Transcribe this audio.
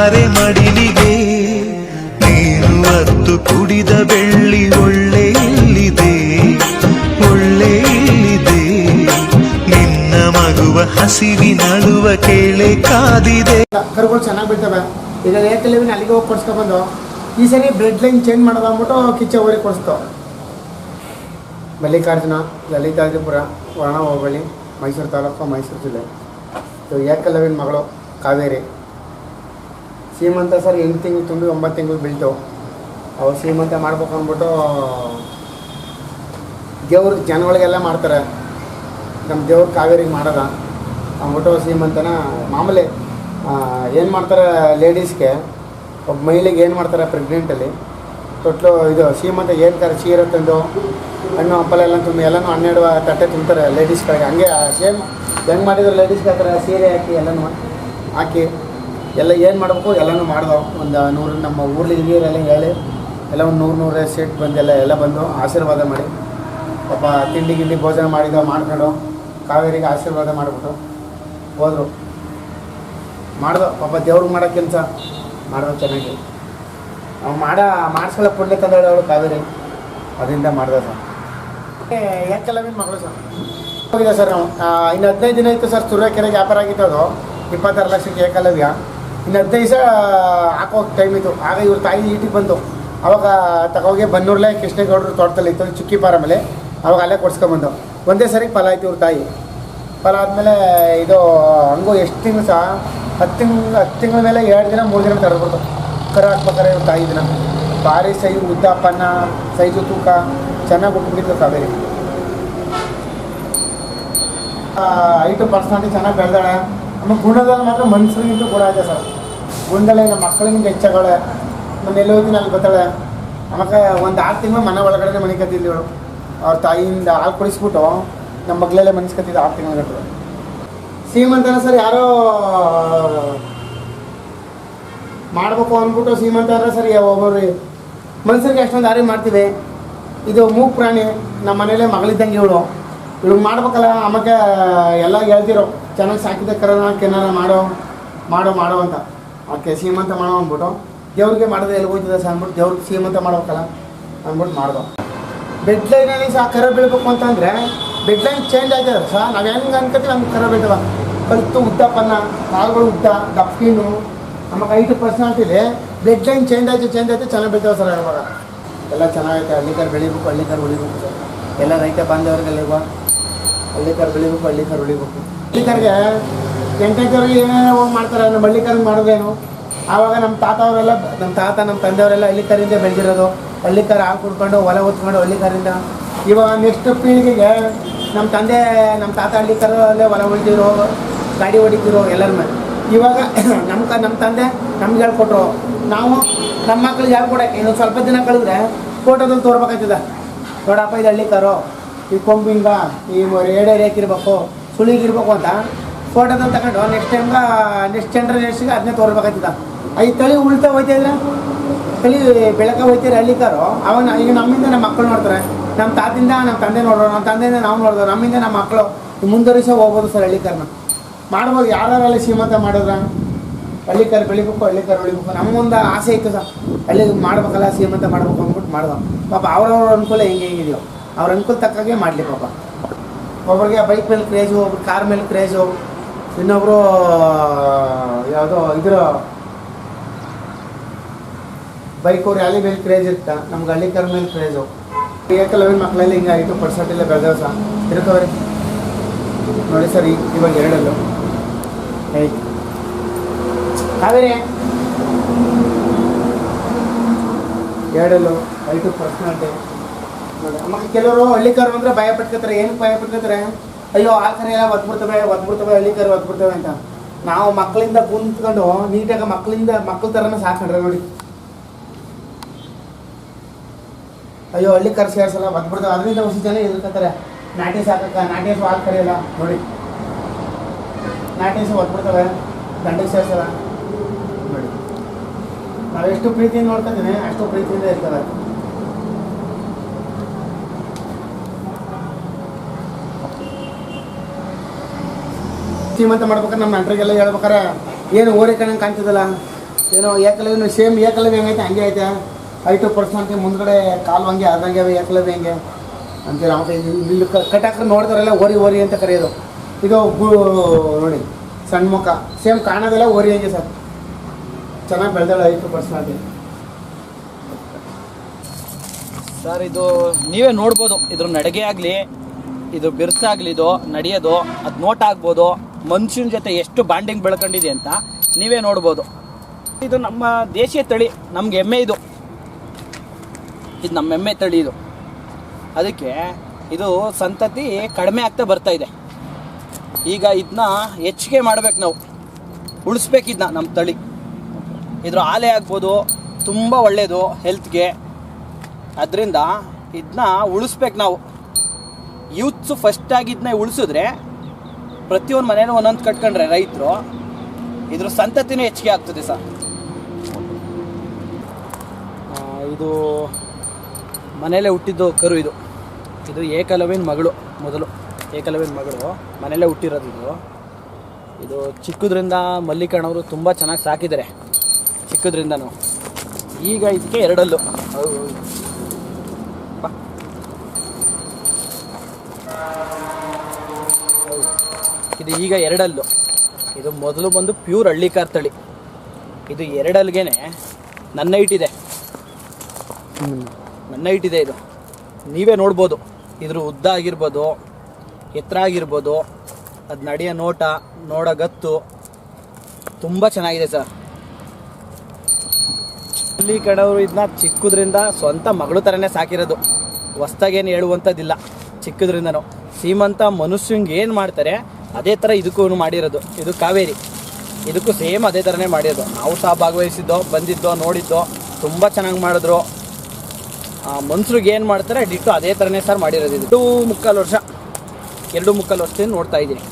ಬಾರೆ ಮಡಿಲಿಗೆ. ನೀನು ಅತ್ತು ಕುಡಿದ ಬೆಳ್ಳಿ ಒಳ್ಳೆ ಇಲ್ಲಿದೆ. ಒಳ್ಳೆ ಇಲ್ಲಿದೆ. ನಿನ್ನ ಮಗುವ ಹಸಿವಿನಳುವ ಕೇಳೆ ಕಾದಿದೆ. ಕರುಗಳು ಚೆನ್ನಾಗಿ ಬೀಳ್ತವೆ. ಈಗ ಏಕಲೆವಿನ ಅಲ್ಲಿಗೆ ಹೋಗಿ ಕೊಡ್ಸ್ಕೊಬಂದು ಈ ಸರಿ ಬ್ರೆಡ್ ಲೈನ್ ಚೇಂಜ್ ಮಾಡೋದು ಅಂದ್ಬಿಟ್ಟು ಕಿಚ್ಚ ಊರಿಗೆ ಕೊಡಿಸ್ತು. ಮಲ್ಲಿಕಾರ್ಜುನ ಲಲಿತಾದಿಪುರ ವರ್ಣ ಹೋಬಳಿ, ಮೈಸೂರು ತಾಲೂಕು, ಮೈಸೂರು ಜಿಲ್ಲೆ. ಇದು ಏಕಲವಿನ ಮಗಳು ಕಾವೇರಿ. ಸೀಮಂತ ಸರ್ ಎಂಟು ತಿಂಗಳು ತುಂಬಿ ಒಂಬತ್ತು ತಿಂಗಳು ಬೀಳ್ತು ಅವ್ರು ಸೀಮಂತ ಮಾಡ್ಬೇಕು ಅಂದ್ಬಿಟ್ಟು ದೇವ್ರ ಜನಗಳಿಗೆಲ್ಲ ಮಾಡ್ತಾರೆ. ನಮ್ಮ ದೇವ್ರ ಕಾವೇರಿಗೆ ಮಾಡೋದ. ಅಂದ್ಬಿಟ್ಟು ಸೀಮಂತನ ಮಾಮೂಲಿ ಏನು ಮಾಡ್ತಾರೆ ಲೇಡೀಸ್ಗೆ ಒಬ್ಬ ಮಹಿಳೆಗೆ ಏನು ಮಾಡ್ತಾರೆ ಪ್ರೆಗ್ನೆಂಟಲ್ಲಿ ತೊಟ್ಲು ಇದು ಸೀಮಂತ ಏನು ತರ ಸೀರೆ ತಂದು, ಹಣ್ಣು, ಹಂಪಲ ಎಲ್ಲ ತುಂಬಿ ಎಲ್ಲನೂ ಹನ್ನೆರಡು ತಟ್ಟೆ ತುಂಬ್ತಾರೆ ಲೇಡೀಸ್ಗಳಿಗೆ ಹಂಗೆ ಸೇಮ್ ಹೆಂಗೆ ಮಾಡಿದ್ರು ಲೇಡೀಸ್ಗೆ ಆ ಥರ ಸೀರೆ ಹಾಕಿ ಎಲ್ಲನೂ ಹಾಕಿ ಎಲ್ಲ ಏನು ಮಾಡಬೇಕು, ಎಲ್ಲನೂ ಮಾಡ್ದೋ ಒಂದು ನೂರು, ನಮ್ಮ ಊರಲ್ಲಿ ಹಿರಿಯರೆಲ್ಲ ಹೇಳಿ, ಎಲ್ಲ ಒಂದು ನೂರು, ನೂರೇ ಸೀಟ್ ಬಂದೆಲ್ಲ, ಎಲ್ಲ ಬಂದು ಆಶೀರ್ವಾದ ಮಾಡಿ. ಪಾಪ ತಿಂಡಿ ಗಿಂಡಿ ಭೋಜನ ಮಾಡಿದ ಮಾಡ್ಕೊಂಡು ಕಾವೇರಿಗೆ ಆಶೀರ್ವಾದ ಮಾಡಿಬಿಟ್ಟು ಹೋದರು. ಮಾಡ್ದೋ ಪಾಪ ದೇವ್ರಿಗೆ ಮಾಡೋ ಕೆಲಸ ಮಾಡ್ದೋ ಚೆನ್ನಾಗಿ. ಅವ್ನು ಮಾಡ, ಮಾಡಿಸ್ಕೊಳ್ಳೋ ಪುಣ್ಯ ತಂದಾಳೆ ಅವಳು ಕಾವೇರಿ. ಅದರಿಂದ ಮಾಡ್ದ ಸರ್. ಯಾಕೆಲ್ಲವಿನ ಮಗಳು ಸರ್? ಹೋಗಿದೆ ಸರ್ ನಾವು? ಇನ್ನು ಹದಿನೈದು ದಿನ ಇತ್ತು ಸರ್ ತುರುವೇಕೆರೆಗೆ ವ್ಯಾಪಾರ ಆಗಿತ್ತು ಅದು. ಇಪ್ಪತ್ತಾರು ಲಕ್ಷಕ್ಕೆ ಏಕಲವ್ಯ. ಇನ್ನು ಹದಿನೈದು ದಿವಸ ಹಾಕೋ ಟೈಮ್ ಇತ್ತು. ಆಗ ಇವ್ರ ತಾಯಿ ಈಟಿಗೆ ಬಂತು. ಅವಾಗ, ತಗೋಗಿ ಬನ್ನೂರ್ಲೆ ಕೃಷ್ಣೇಗೌಡರು ತೋಟದಲ್ಲಿ ಇತ್ತು, ಚುಕ್ಕಿ ಪಾರಮೇಲೆ ಅವಾಗ ಅಲ್ಲೇ ಕೊಡ್ಸ್ಕೊಂಬಂದು ಒಂದೇ ಸರಿ ಫಲ ಆಯ್ತು ಇವ್ರ ತಾಯಿ. ಫಲ ಆದಮೇಲೆ ಇದು, ಹಂಗೂ ಎಷ್ಟು ತಿಂಗಳು ಸಹ ಹತ್ತು ತಿಂಗಳು, ಹತ್ತು ತಿಂಗಳ ಮೇಲೆ ಎರಡು ದಿನ, ಮೂರು ದಿನ ತಡೆದ್ಬಿಡ್ತು ಕರ ಹಾಕ್ಬೇಕಾರೆ ಇವ್ರ ತಾಯಿ ದಿನ. ಭಾರಿ ಸೈ ಉದ್ದಪ್ಪನ ಸೈಜು ತೂಕ, ಚೆನ್ನಾಗಿ ಹುಟ್ಟುಬಿಟ್ಟಿತ್ತು ಕಾವೇರಿ. ಐಟು ಪರ್ಸನಾಲಿಟಿ ಚೆನ್ನಾಗಿ ಬೆಳೆದಾಳೆ. ಆಮೇಲೆ ಗುಣದಲ್ಲಿ ಮಾತ್ರ ಮನುಷ್ಯರಿಗಿಂತ ಗುಣ ಇದೆ ಸರ್. ಗುಣದಲ್ಲೇ ನಮ್ಮ ಮಕ್ಕಳಿಗಿಂತ ಹೆಚ್ಚಾಗಳೆ. ನಾನು ಎಲ್ಲಿ ಅಲ್ಲಿ ಬರ್ತಾಳೆ. ಆಮೇಲೆ ಒಂದು ಆರು ತಿಂಗಳು ಮನೆ ಒಳಗಡೆ ಮನೆ ಕತ್ತಿದ್ಲು ಅವ್ರ ತಾಯಿಯಿಂದ ಹಾಲು ಕುಡಿಸ್ಬಿಟ್ಟು ನಮ್ಮ ಮಗಳಲ್ಲೇ ಮನ್ಸ್ಕತ್ತಿದ್ದ ಆರು ತಿಂಗಳ ಗಟ್ಟಲೆ ಸೀಮಂತನ ಸರ್ ಯಾರೋ, ಮಾಡ್ಬೇಕು ಅಂದ್ಬಿಟ್ಟು ಸೀಮಂತ ಅಂದ್ರೆ ಸರಿ ಒಬ್ಬರು ಮನುಷ್ಯರಿಗೆ ಅಷ್ಟೊಂದು ದಾರಿ ಮಾಡ್ತೀವಿ. ಇದು ಮೂಗ್ ಪ್ರಾಣಿ, ನಮ್ಮ ಮನೇಲೆ ಮಗಳಿದ್ದಂಗೆ ಇವಳು. ಇವಳು ಮಾಡ್ಬೇಕಲ್ಲ ಆಮೇಲೆ ಎಲ್ಲ ಹೇಳ್ತಿರೋ ಚೆನ್ನಾಗಿ ಸಾಕಿದ ಕರೋನ ಕೆನಾರ ಮಾಡೋ ಮಾಡೋ ಮಾಡೋ ಅಂತ. ಓಕೆ ಸೀಮಂತ ಮಾಡೋ ಅಂದ್ಬಿಟ್ಟು, ದೇವ್ರಿಗೆ ಮಾಡಿದ್ರೆ ಎಲ್ಲಿ ಹೋಗ್ತದೆ ಸರ್ ಅಂದ್ಬಿಟ್ಟು ದೇವ್ರಿಗೆ ಸೀಮಂತ ಮಾಡ್ಬೇಕಲ್ಲ ಅಂದ್ಬಿಟ್ಟು ಮಾಡ್ದೋ. ಬೆಡ್ ಲೈನಲ್ಲಿ ಸಹ ಕರ ಬೀಳ್ಬೇಕು ಅಂತಂದರೆ ಬೆಡ್ ಲೈನ್ ಚೇಂಜ್ ಆಗ್ತದೆ ಸರ್ ನಾವು ಹೆಂಗೆ ಅನ್ಕೋತೀವಿ ನಮ್ಗೆ ಕರ ಬೀಳ್ತವ ಕಲ್ತು ಉದ್ದಪ್ಪನ್ನ ಕಾಲುಗಳು ಉದ್ದ ದಪ್ಪಿನು ನಮಗೆ ಐದು ಪರ್ಸೆಂಟ್ ಇದೆ. ಬೆಡ್ ಲೈನ್ ಚೇಂಜ್ ಆಯಿತು ಚೇಂಜ್ ಆಯ್ತು, ಚೆನ್ನಾಗಿ ಬೀಳ್ತಾವೆ ಸರ್ ಇವಾಗ. ಎಲ್ಲ ಚೆನ್ನಾಗೈತೆ. ಹಳ್ಳಿಕಾರ್ ಬೆಳಿಬೇಕು, ಹಳ್ಳಿಕಾರ್ ಉಳಿಬೇಕು ಸರ್. ಎಲ್ಲ ರೈತ ಬಾಂಧವರಿಗೆಲ್ಲ ಹಳ್ಳಿಕಾರ್ ಬೆಳಿಬೇಕು, ಹಳ್ಳಿಕಾರ್ ಉಳಿಬೇಕು. ಹಳ್ಳಿಕಾರ್ಗೆ ಎಂಟೈತವ್ರಿಗೆ ಏನೇನೋ ಹೋಗಿ ಮಾಡ್ತಾರೆ, ನಮ್ಮ ಮಲ್ಲಿಕಾರ್ ಮಾಡೋದೇನು? ಆವಾಗ ನಮ್ಮ ತಾತ ಅವರೆಲ್ಲ ನಮ್ಮ ತಾತ, ನಮ್ಮ ತಂದೆಯವರೆಲ್ಲ ಹಳ್ಳಿಕಾರಿಂದ ಬೆಳೆದಿರೋದು. ಹಳ್ಳಿಕಾರ ಹಾಲು ಕುಡ್ಕೊಂಡು ಹೊಲ ಹೊತ್ಕೊಂಡು ಹಳ್ಳಿಕಾರಿಂದ. ಇವಾಗ ನೆಕ್ಸ್ಟ್ ಪೀಳಿಗೆಗೆ ನಮ್ಮ ತಂದೆ, ನಮ್ಮ ತಾತ ಹಳ್ಳಿಕಾರಲ್ಲೇ ಹೊಲ ಹೊಡಿತಿರು ಗಾಡಿ ಹೊಡಿತಿರೋ ಎಲ್ಲರ ಇವಾಗ ನಮ್ಮ ತ ನಮ್ಮ ತಂದೆ ನಮ್ಗೆ ಹೇಳ್ಕೊಟ್ರು, ನಾವು ನಮ್ಮ ಮಕ್ಳಿಗೆ ಹೇಳ್ಕೊಡಕ್ಕೆ ಇನ್ನೊಂದು ಸ್ವಲ್ಪ ದಿನ ಕಳೆದ್ರೆ ಫೋಟೋದಲ್ಲಿ ತೋರ್ಬೇಕಾಯ್ತದ ನೋಡಪ್ಪ, ಇದು ಹಳ್ಳಿಕಾರು. ಈ ಕೊಂಬಿಂಗ, ಈ ಏಡೆ ರೇಕಿರ್ಬೇಕು ಸುಳಿಗಿರ್ಬೇಕು ಅಂತ ಫೋಟೋದಲ್ಲಿ ತಗೊಂಡು ನೆಕ್ಸ್ಟ್ ಟೈಮ್ಗೆ ನೆಕ್ಸ್ಟ್ ಜನ್ರೇಷನ್ಗೆ ಅದನ್ನೇ ತೋರ್ಬೇಕಾಗ್ತದ ಐದು ತಳಿ ಉಳ್ತಾ ಹೋಯ್ತಿದ್ರೆ ತಳಿ ಬೆಳಕ ಹೋಯ್ತಾರೆ ಹಳ್ಳಿಕಾರು? ಅವನ, ಈಗ ನಮ್ಮಿಂದ ನಮ್ಮ ಮಕ್ಕಳು ನೋಡ್ತಾರೆ. ನಮ್ಮ ತಾತಿಂದ ನಮ್ಮ ತಂದೆ ನೋಡೋರು ನಮ್ಮ ತಂದೆಯಿಂದ ನಾವು ನೋಡೋದು, ನಮ್ಮಿಂದ ನಮ್ಮ ಮಕ್ಕಳು ಮುಂದುವರಿಸೋ ಹೋಗ್ಬೋದು ಸರ್ ಹಳ್ಳಿಕಾರನ ಮಾಡ್ಬೋದು ಯಾರಲ್ಲಿ ಶ್ರೀಮಂತ ಮಾಡಿದ್ರ? ಹಳ್ಳಿಕಾರ್ ಬೆಳಿಬೇಕು, ಹಳ್ಳಿಕಾರು ಬೆಳಿಬೇಕು ಮುಂದೆ ಆಸೆ ಇತ್ತು ಸರ್. ಹಳ್ಳಿ ಮಾಡ್ಬೇಕಲ್ಲ, ಶ್ರೀಮಂತ ಮಾಡ್ಬೇಕು ಅಂದ್ಬಿಟ್ಟು ಮಾಡ್ದೋ ಪಾಪ ಅವ್ರವ್ರ ಅನುಕೂಲ ಹೆಂಗೆ ಹೆಂಗಿದೆಯೋ. ಅವ್ರ ಅನುಕೂಲ ತಕ್ಕಾಗೆ ಮಾಡಲಿ ಪಾಪ. ಒಬ್ಬರಿಗೆ ಬೈಕ್ ಮೇಲೆ ಕ್ರೇಜು ಒಬ್ರು ಕಾರ್ ಮೇಲೆ ಕ್ರೇಜು ಇನ್ನೊಬ್ರು, ಯಾವುದೋ ಇದ್ರ ಬೈಕು ರ್ಯಾಲಿ ಮೇಲೆ ಕ್ರೇಜ್ ಇರ್ತಾ, ನಮ್ಗೆ ಹಳ್ಳಿ ಕಾರ್ ಮೇಲೆ ಕ್ರೇಜು ಏಕಲವಿನ ಮಕ್ಕಳಲ್ಲಿ ಹಿಂಗಾಯಿತು ಪರ್ಸೆಂಟ್ ಇಲ್ಲ ಬೆಳೆದವ ಸಹ ತಿರ್ಕವರಿ ನೋಡಿ ಸರ್ ಇವಾಗ ಎರಡಲ್ಲು. ಆಯ್ತು. ಕಾವೇರಿ? ಎರಡಲ್ಲು. ಐಟು ಪರ್ಸನಾಲಿಟಿ ಆಮೇಲೆ ಕೆಲವರು ಹಳ್ಳಿಕಾರು ಅಂದ್ರೆ ಭಯ ಪಟ್ಕೋತಾರೆ. ಏನಕ್ಕೆ ಭಯ ಪಟ್ಕೋತಾರೆ? ಅಯ್ಯೋ, ಆ ಕರೆ ಎಲ್ಲ ಒದ್ಬಿಡ್ತವೆ ಒದ್ಬಿಡ್ತವೆ ಹಳ್ಳಿಕಾರು ಒದ್ಬಿಡ್ತವೆ ಅಂತ. ನಾವು ಮಕ್ಕಳಿಂದ ಕುಂತ್ಕೊಂಡು ನೀಟಾಗಿ ಮಕ್ಕಳಿಂದ ಮಕ್ಕಳ ಥರನೇ ಸಾಕೊಂಡ್ರೆ ನೋಡಿ. ಅಯ್ಯೋ ಹಳ್ಳಿ ಕರ್ ಸೇರ್ಸಲ್ಲ ಒದ್ಬಿಡ್ತಾವೆ ಅದರಿಂದ ಹೊಸ ಜನ ಎದುರ್ಕೊತಾರೆ. ನಾಟಿ ಸಾಕಕ್ಕ, ನಾಟಿ ಹಸು ಹಾಲು ಕರೆಯಲ್ಲ, ನೋಡಿ. ನಾಟಿ ಹಸು ಒದ್ಬಿಡ್ತವೆ ಗಂಡ ಸೇರ್ಸಲ್ಲ, ನೋಡಿ. ನಾವೆಷ್ಟು ಪ್ರೀತಿಯಿಂದ ನೋಡ್ಕೊತೀನಿ ಅಷ್ಟು ಪ್ರೀತಿಯಿಂದ ಇರ್ತವೆ. ಶ್ರೀಮಂತ ಮಾಡ್ಬೇಕಾದ್ರೆ ನಮ್ಮ ನೆಂಟ್ರಿಗೆಲ್ಲ ಹೇಳ್ಬೇಕಾರೆ ಏನು ಓರೆ ಕಣಂಗೆ ಕಾಣ್ತದಲ್ಲ ಏನೋ ಏಕಲವ್ಯ ಸೇಮ್ ಏಕಲವ್ಯ ಹೆಂಗೈತೆ? ಹಂಗೆ ಐತೆ. ಟು ಪರ್ಸೆಂಟ್ ಮುಂದ್ಗಡೆ ಕಾಲು ಹಂಗೆ ಅವೆ, ಏಕಲವ್ಯ ಹೆಂಗೆ? ಅಂತೇಳಿ ಮತ್ತೆ ಇಲ್ಲಿ ಕಟ್ ಹಾಕ್ರೆ ನೋಡ್ತಾರಲ್ಲ ಓರಿ ಓರಿ ಅಂತ ಕರೆಯೋದು. ಇದು ನೋಡಿ, ಸಣ್ಣ ಮುಖ. ಸೇಮ್ ಕಾಣೋದೆಲ್ಲ ಓರಿ ಹಂಗೆ ಸರ್. ಚೆನ್ನಾಗಿ ಬೆಳೆದಾಳೆ ಟು ಪರ್ಸೆಂಟ್ ಸರ್, ಇದು ನೀವೇ ನೋಡ್ಬೋದು. ಇದ್ರ ನಡಿಗೆ ಆಗಲಿ, ಇದು ಬಿರ್ಸಾಗ್ಲಿ, ಇದು ನಡೆಯೋದು, ಅದು ನೋಟ್ ಆಗ್ಬೋದು. ಮನುಷ್ಯನ ಜೊತೆ ಎಷ್ಟು ಬಾಂಡಿಂಗ್ ಬೆಳ್ಕೊಂಡಿದೆ ಅಂತ ನೀವೇ ನೋಡ್ಬೋದು. ಇದು ನಮ್ಮ ದೇಶೀಯ ತಳಿ, ನಮ್ಗೆ ಎಮ್ಮೆ ಇದು. ಇದು ನಮ್ಮ ಎಮ್ಮೆ ತಳಿ ಇದು. ಅದಕ್ಕೆ ಇದು ಸಂತತಿ ಕಡಿಮೆ ಆಗ್ತಾ ಬರ್ತಾ ಇದೆ. ಈಗ ಇದನ್ನ ಹೆಚ್ಚಿಗೆ ಮಾಡ್ಬೇಕು ನಾವು. ಉಳಿಸ್ಬೇಕು ಇದನ್ನ ನಮ್ಮ ತಳಿ. ಇದ್ರ ಆಲೆ ಆಗ್ಬೋದು, ತುಂಬ ಒಳ್ಳೆಯದು ಹೆಲ್ತ್ಗೆ ಅದರಿಂದ ಇದನ್ನ ಉಳಿಸ್ಬೇಕು ನಾವು. ಯೂತ್ಸು ಫಸ್ಟಾಗಿ ಇದನ್ನ ಉಳಿಸಿದ್ರೆ ಪ್ರತಿಯೊಂದು ಮನೇಲೂ ಒಂದೊಂದು ಕಟ್ಕೊಂಡ್ರೆ ರೈತರು, ಇದ್ರ ಸಂತತಿನೂ ಹೆಚ್ಚಿಗೆ ಆಗ್ತದೆ ಸರ್. ಇದು ಮನೇಲೆ ಹುಟ್ಟಿದ್ದು ಕರು ಇದು. ಇದು ಏಕಲವಿನ ಮಗಳು ಮೊದಲು. ಏಕಲವಿನ ಮಗಳು ಮನೇಲೆ ಹುಟ್ಟಿರೋದು ಇದು. ಇದು ಚಿಕ್ಕದ್ರಿಂದ ಮಲ್ಲಿಕಣ್ಣವರು ತುಂಬ ಚೆನ್ನಾಗಿ ಸಾಕಿದ್ದಾರೆ ಚಿಕ್ಕದ್ರಿಂದನೂ. ಈಗ ಇದಕ್ಕೆ ಎರಡಲ್ಲು. ಇದು ಈಗ ಎರಡಲ್ಲು. ಇದು ಮೊದಲು ಬಂದು ಪ್ಯೂರ್ ಹಳ್ಳಿಕಾರ್ ತಳಿ ಇದು ಎರಡಲ್ಗೇನೆ ನನ್ನ ಇಟ್ಟಿದೆ ನನ್ನ ಇಟ್ಟಿದೆ ಇದೆ ನೀವೇ ನೋಡ್ಬೋದು. ಇದ್ರ ಉದ್ದ ಆಗಿರ್ಬೋದು, ಎತ್ತರ ಆಗಿರ್ಬೋದು, ಅದು ನಡೆಯೋ ನೋಟ, ನೋಡೋ ಗತ್ತು ತುಂಬ ಚೆನ್ನಾಗಿದೆ ಸರ್. ಹಳ್ಳಿ ಕಡೆಯವರು ಇದನ್ನ ಚಿಕ್ಕದ್ರಿಂದ ಸ್ವಂತ ಮಗಳು ಥರನೇ ಸಾಕಿರೋದು. ಹೊಸ್ದಾಗೇನು ಹೇಳುವಂಥದ್ದಿಲ್ಲ. ಚಿಕ್ಕದ್ರಿಂದನೂ. ಸೀಮಂತ ಮನುಷ್ಯಂಗೆ ಏನು ಮಾಡ್ತಾರೆ? ಅದೇ ಥರ ಇದಕ್ಕೂ ಮಾಡಿರೋದು. ಇದು ಕಾವೇರಿ. ಇದಕ್ಕೂ ಸೇಮ್ ಅದೇ ಥರನೇ ಮಾಡಿರೋದು. ನಾವು ಸಹ ಭಾಗವಹಿಸಿದ್ದೋ, ಬಂದಿದ್ದೋ, ನೋಡಿದ್ದೋ, ತುಂಬ ಚೆನ್ನಾಗಿ ಮಾಡಿದ್ರು. ಮನುಷ್ರಿಗೆ ಏನು ಮಾಡ್ತಾರೆ, ಡಿಟ್ಟು ಅದೇ ಥರನೇ ಸರ್ ಮಾಡಿರೋದು ಇದು. ಮುಕ್ಕಾಲು ವರ್ಷ. ಎರಡು ಮುಕ್ಕಾಲು ವರ್ಷದಿಂದ ನೋಡ್ತಾ ಇದ್ದೀನಿ.